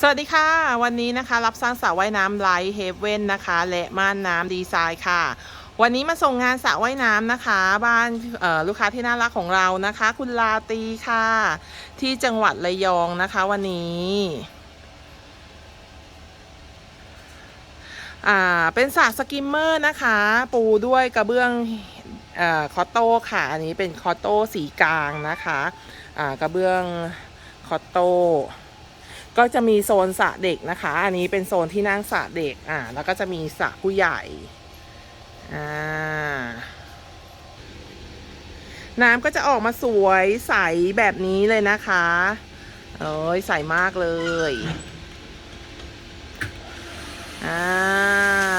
สวัสดีค่ะ วันนี้นะคะรับสร้างสระว่ายน้ำไลท์เฮเว่นนะคะ และม่านน้ำดีไซน์ค่ะ วันนี้มาส่งงานสระว่ายน้ำนะคะ บ้านลูกค้าที่น่ารักของเรานะคะ คุณลาตีค่ะ ที่จังหวัดระยองนะคะวันนี้อ่าเป็นสระสกิมเมอร์นะคะ ปูด้วยกระเบื้องอ่อคอโต้ค่ะ อันนี้เป็นคอโต้สีกลางนะคะอ่ากระเบื้องคอโต้ ก็จะมีโซนสระเด็กนะคะ อันนี้เป็นโซนที่นั่งสระเด็กอ่าแล้วก็จะมีสระผู้ใหญ่อ่าน้ำก็จะออกมาสวยใสแบบนี้เลยนะคะเอ้ยใสมากเลยอ่า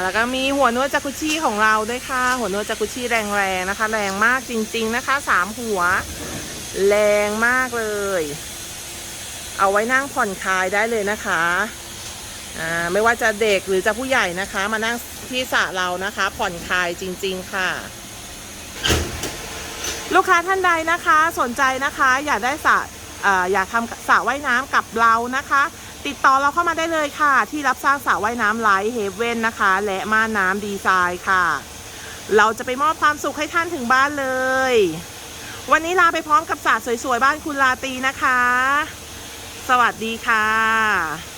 แล้วก็มีหัวนวดจากุชิของเราด้วยค่ะ หัวนวดจากุชิแรงๆนะคะ แรงมากจริง ๆนะคะสามหัว แรงมากเลย เอาไว้นั่งผ่อนคลายได้เลยนะคะอ่าไม่ว่าจะเด็กหรือจะผู้ใหญ่นะคะ มานั่งที่สระเรานะคะ ผ่อนคลายจริง ๆ ค่ะ ลูกค้าท่านใดนะคะ สนใจนะคะ อยากได้สระอ่าอยากทำสระว่ายน้ำกับเรานะคะ ติดต่อเราเข้ามาได้เลยค่ะ ที่รับสร้างสระว่ายน้ำไลท์เฮเว่นนะคะ และม่านน้ำดีไซน์ค่ะ เราจะไปมอบความสุขให้ท่านถึงบ้านเลย วันนี้ลาไปพร้อมกับสระสวยๆบ้านคุณลาตีนะคะ สวัสดีค่ะ